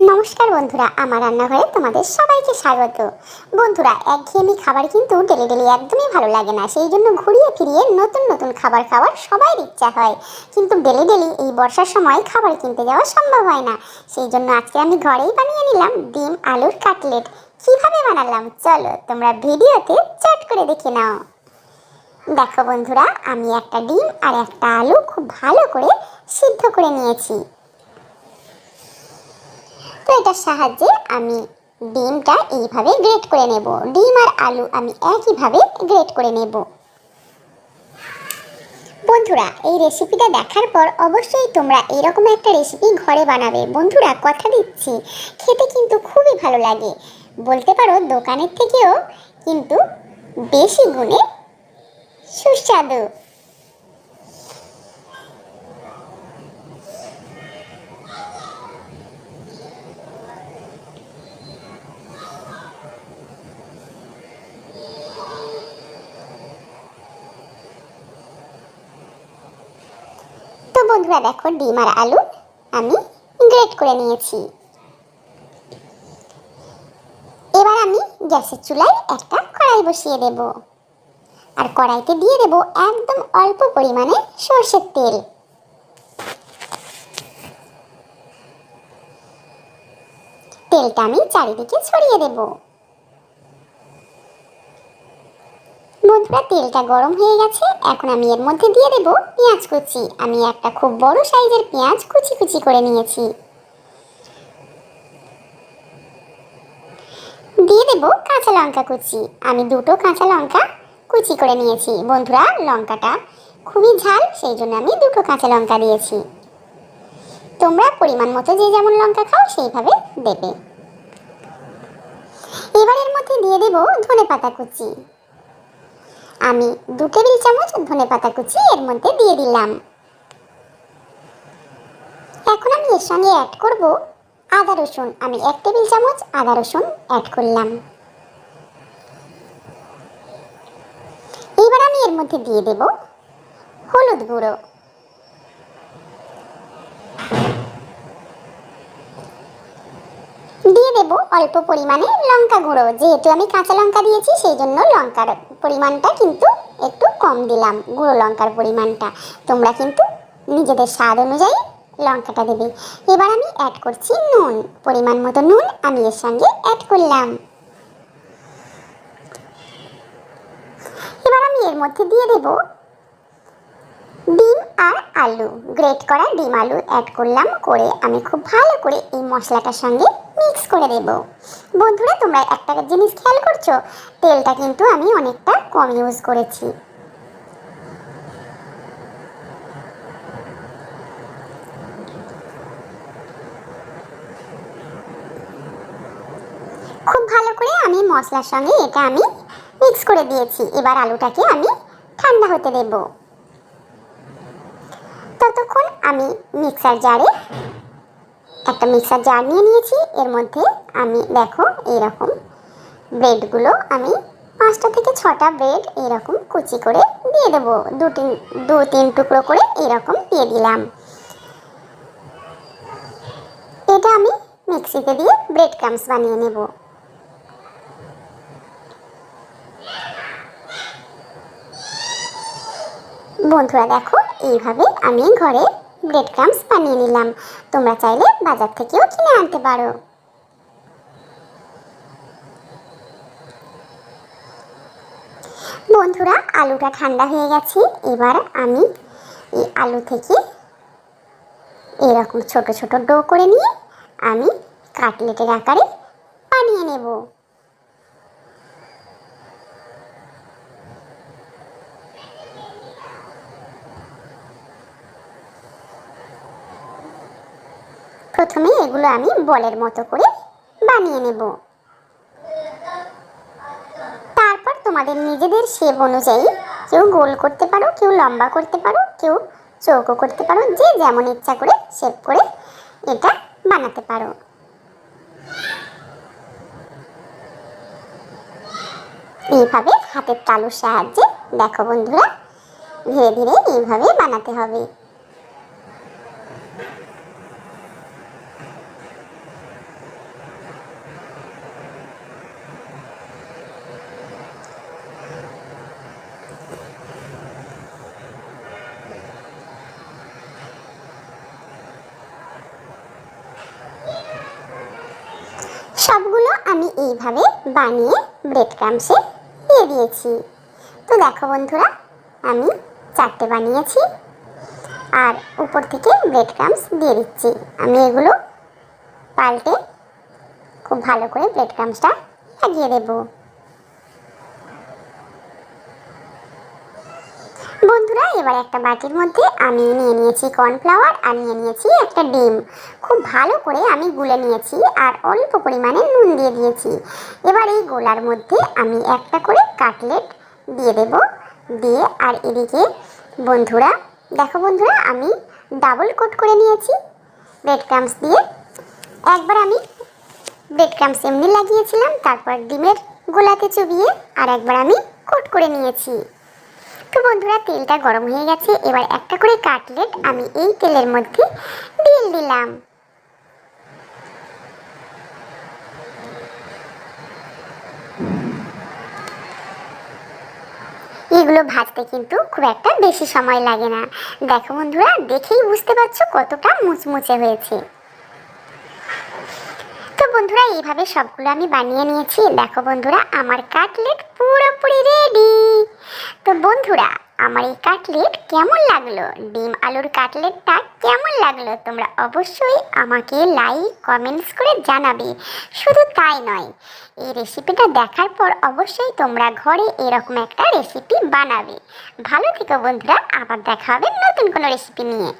নমস্কার বন্ধুরা, আমার রান্নাঘরে তোমাদের সবাইকে স্বাগত। বন্ধুরা, একঘেয়েমি খাবার কিন্তু ডেলি ডেলি একদমই ভালো লাগে না। সেই জন্য ঘুরিয়ে ফিরিয়ে নতুন নতুন খাবার খাওয়ার সবাই ইচ্ছা হয়। কিন্তু ডেলি ডেলি এই বর্ষার সময় খাবার কিনতে যাওয়া সম্ভব হয় না। সেই জন্য আজকে আমি ঘরেই বানিয়ে নিলাম ডিম, আলুর কাটলেট। কীভাবে বানালাম? চলো তোমরা ভিডিওতে চট করে দেখে নাও। দেখো বন্ধুরা, আমি একটা ডিম আর একটা আলু খুব ভালো করে সিদ্ধ করে নিয়েছি। এটার সাহায্যে আমি ডিমটা এইভাবে গ্রেট করে নেব। ডিম আর আলু আমি একইভাবে গ্রেট করে নেব। বন্ধুরা, এই রেসিপিটা দেখার পর অবশ্যই তোমরা এরকম একটা রেসিপি ঘরে বানাবে। বন্ধুরা, কথা দিচ্ছি, খেতে কিন্তু খুবই ভালো লাগে। বলতে পারো, দোকানের থেকেও কিন্তু বেশি গুণে সুস্বাদু। বন্ধুরা দেখো, ডিম আর আলু আমি গ্রেট করে নিয়েছি। এবার আমি গ্যাসের চুলায় একটা কড়াই বসিয়ে দেব। আর কড়াইতে দিয়ে দেব একদম অল্প পরিমাণে সর্ষের তেল। তেলটা আমি চারিদিকে ছড়িয়ে দেব। বন্ধুরা তেলটা গরম হয়ে গেছে, এখন আমি এর মধ্যে দিয়ে দেব পেঁয়াজ কুচি। আমি একটা খুব বড় সাইজের পেঁয়াজ কুচি কুচি করে নিয়েছি। দিয়ে দেব কাঁচা লঙ্কা কুচি। আমি দুটো কাঁচা লঙ্কা কুচি করে নিয়েছি। বন্ধুরা, লঙ্কাটা খুবই ঝাল, সেই জন্য আমি দুটো কাঁচা লঙ্কা দিয়েছি। তোমরা পরিমাণ মতো যে যেমন লঙ্কা খাও, সেইভাবে দেবে। এবার এর মধ্যে দিয়ে দেব ধনে পাতা কুচি। আমি দু টেবিল চামচ ধনে পাতা কুচি এর মধ্যে দিয়ে দিলাম। এখন আমি এর সঙ্গে অ্যাড করব আদা রসুন। আমি এক টেবিল চামচ আদা রসুন অ্যাড করলাম। এইবার আমি এর মধ্যে দিয়ে দেব হলুদ গুঁড়ো। দিয়ে দেব অল্প পরিমাণে লঙ্কা গুঁড়ো। যেহেতু আমি কাঁচা লঙ্কা দিয়েছি, সেই জন্য লঙ্কার পরিমাণটা কিন্তু একটু কম দিলাম, গুঁড়ো লঙ্কার পরিমাণটা। তোমরা কিন্তু নিজেদের স্বাদ অনুযায়ী লঙ্কাটা দেবে। এবার আমি অ্যাড করছি নুন, পরিমাণ মতো নুন আমি এর সঙ্গে অ্যাড করলাম। এবার আমি এর মধ্যে দিয়ে দেব ডিম আর আলু। গ্রেট করা ডিম আলু অ্যাড করলাম, করে আমি খুব ভালো করে এই মশলাটার সঙ্গে করে দেব। বন্ধুরা, তোমরা একটা জিনিস খেয়াল করছ? তেলটা কিন্তু আমি অনেকটা কম ইউজ করেছি। খুব ভালো করে আমি মশলার সঙ্গে এটা আমি মিক্স করে দিয়েছি। এবার আলুটাকে আমি ঠান্ডা হতে দেব। ততক্ষণ আমি মিক্সার জারে একটা মিক্সার জার নিয়ে নিয়েছি। এর মধ্যে আমি দেখো এইরকম ব্রেডগুলো আমি পাঁচটা থেকে ছটা ব্রেড এরকম কুচি করে দিয়ে দেবো। দু তিন দু তিন টুকরো করে এরকম দিয়ে দিলাম। এটা আমি মিক্সিতে দিয়ে ব্রেড ক্রামস বানিয়ে নেব। বন্ধুরা দেখো, এইভাবে আমি ঘরে ব্রেড ক্রামস বানিয়ে নিলাম। তোমরা চাইলে বাজার থেকেও কিনে আনতে পারো। বন্ধুরা, আলুটা ঠান্ডা হয়ে গেছে। এবার আমি এই আলু থেকে এরকম ছোট ছোট ডো করে নিয়ে আমি কাটলেটের আকারে বানিয়ে নেব। প্রথমে এগুলো আমি বলের মতো করে বানিয়ে নেব। তারপর তোমাদের নিজেদের শেপ অনুযায়ী কেউ গোল করতে পারো, কেউ লম্বা করতে পারো, কেউ চৌকো করতে পারো, যে যেমন ইচ্ছা করে শেপ করে এটা বানাতে পারো। এইভাবে হাতের তালুর সাহায্যে দেখো বন্ধুরা, ধীরে ধীরে এইভাবে বানাতে হবে। এইভাবে বানিয়ে ব্রেড ক্রামসে দিয়ে দিয়েছি। তো দেখো বন্ধুরা, আমি চারটে বানিয়েছি আর উপর থেকে ব্রেড ক্রামস দিয়ে দিচ্ছি। আমি এগুলো পাল্টে খুব ভালো করে ব্রেড ক্রামসটা লাগিয়ে দেবো। বন্ধুরা, এবার একটা বাটির মধ্যে আমি নিয়ে নিয়েছি কর্নফ্লাওয়ার আর নিয়ে নিয়েছি একটা ডিম। খুব ভালো করে আমি গুলে নিয়েছি আর অল্প পরিমাণে নুন দিয়ে দিয়েছি। এবার এই গোলার মধ্যে আমি একটা করে কাটলেট দিয়ে দেব, দিয়ে আর এদিকে বন্ধুরা, দেখো বন্ধুরা, আমি ডাবল কোট করে নিয়েছি ব্রেড ক্রামস দিয়ে। একবার আমি ব্রেড ক্রামস এমনি লাগিয়েছিলাম, তারপর ডিমের গোলাতে চুবিয়ে আর একবার আমি কোট করে নিয়েছি। তো বন্ধুরা, তেলটা গরম হয়ে গেছে। এবার একটা করে কাটলেট আমি এই তেলের মধ্যে দিয়ে দিলাম। এগুলো ভাজতে কিন্তু খুব একটা বেশি সময় লাগে না। দেখো বন্ধুরা, দেখেই বুঝতে পারছ কতটা মুচমুচে হয়েছে। বন্ধুরা, এইভাবে সবগুলো আমি বানিয়ে নিয়েছি। দেখো বন্ধুরা, আমার কাটলেট পুরোপুরি রেডি তো বন্ধুরা, আমার এই কাটলেট কেমন লাগল? ডিম আলুর কাটলেটটা কেমন লাগল? তোমরা অবশ্যই আমাকে লাইক কমেন্টস করে জানাবে। শুধু তাই নয়, এই রেসিপিটা দেখার পর অবশ্যই তোমরা ঘরে এরকম একটা রেসিপি বানাবে। ভালো থেকো বন্ধুরা, আবার দেখা হবে নতুন কোনো রেসিপি নিয়ে।